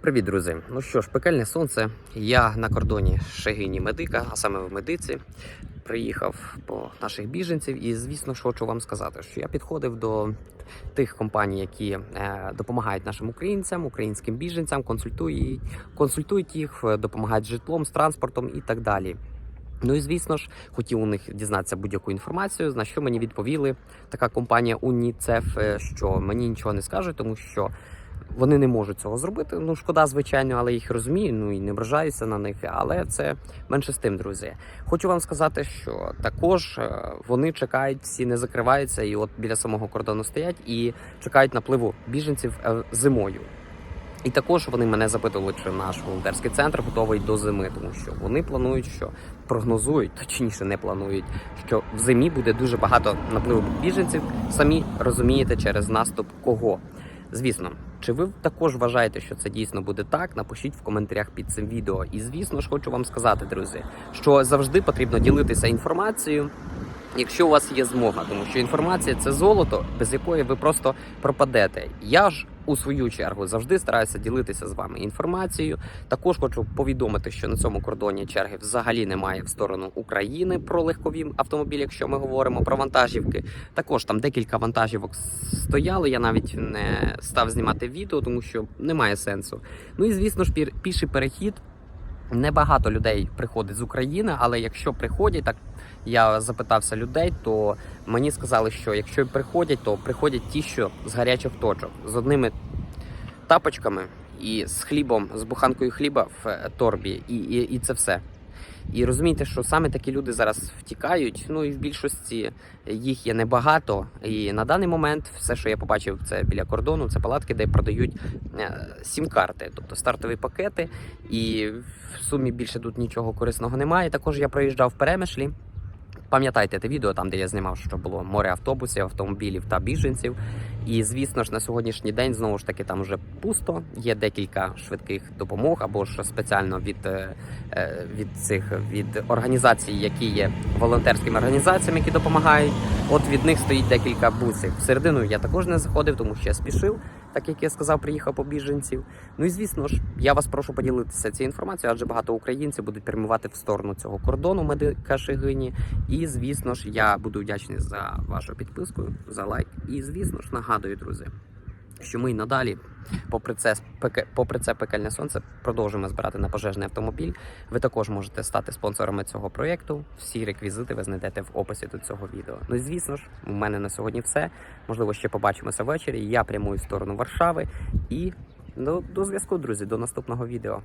Привіт, друзі! Ну що ж, пекельне сонце. Я на кордоні Шегині Медика, а саме в медиці. Приїхав по наших біженців, і звісно ж хочу вам сказати, що я підходив до тих компаній, які е, допомагають нашим українцям, українським біженцям, консультують, консультують їх, е, допомагають з житлом, з транспортом і так далі. Ну і звісно ж, хотів у них дізнатися будь-яку інформацію, на що мені відповіли така компанія Уніцеф, що мені нічого не скажуть, тому що вони не можуть цього зробити. Ну шкода, звичайно, але їх розумію. Ну і не ображаюся на них. Але це менше з тим, друзі. Хочу вам сказати, що також е, вони чекають, всі не закриваються, і от біля самого кордону стоять і чекають напливу біженців е, зимою. І також вони мене запитували, чи наш волонтерський центр готовий до зими, тому що вони планують, що прогнозують, точніше не планують, що в зимі буде дуже багато напливу біженців. Самі розумієте, через наступ кого. Звісно, чи ви також вважаєте, що це дійсно буде так? Напишіть в коментарях під цим відео. І звісно ж, хочу вам сказати, друзі, що завжди потрібно ділитися інформацією. Якщо у вас є змога, тому що інформація це золото, без якої ви просто пропадете. Я ж у свою чергу завжди стараюся ділитися з вами інформацією. Також хочу повідомити, що на цьому кордоні черги взагалі немає в сторону України про легкові автомобілі, якщо ми говоримо про вантажівки. Також там декілька вантажівок стояли. Я навіть не став знімати відео, тому що немає сенсу. Ну і звісно ж, піший перехід. Небагато людей приходить з України, але якщо приходять, так я запитався людей, то мені сказали, що якщо приходять, то приходять ті, що з гарячих точок, з одними тапочками і з хлібом, з буханкою хліба в торбі, і, і, і це все. І розумієте, що саме такі люди зараз втікають. Ну і в більшості їх є небагато. І на даний момент все, що я побачив, це біля кордону, це палатки, де продають е, сім-карти, тобто стартові пакети. І в сумі більше тут нічого корисного немає. Також я проїжджав в перемишлі. Пам'ятайте те відео, там де я знімав, що було море автобусів, автомобілів та біженців. І звісно ж, на сьогоднішній день знову ж таки там вже пусто. Є декілька швидких допомог або ж спеціально від, е, е, від цих від організацій, які є волонтерськими організаціями, які допомагають. От від них стоїть декілька бусів. Всередину я також не заходив, тому що я спішив, так як я сказав, приїхав по біженців. Ну і звісно ж, я вас прошу поділитися цією інформацією, адже багато українців будуть прямувати в сторону цього кордону медика Шигині. І звісно ж, я буду вдячний за вашу підписку, за лайк. І звісно ж, нагадую, друзі, що ми й надалі, попри це, попри це пекельне сонце, продовжуємо збирати на пожежний автомобіль. Ви також можете стати спонсорами цього проєкту. Всі реквізити ви знайдете в описі до цього відео. Ну і звісно ж, у мене на сьогодні все. Можливо, ще побачимося ввечері. Я прямую в сторону Варшави. І ну, до зв'язку, друзі, до наступного відео.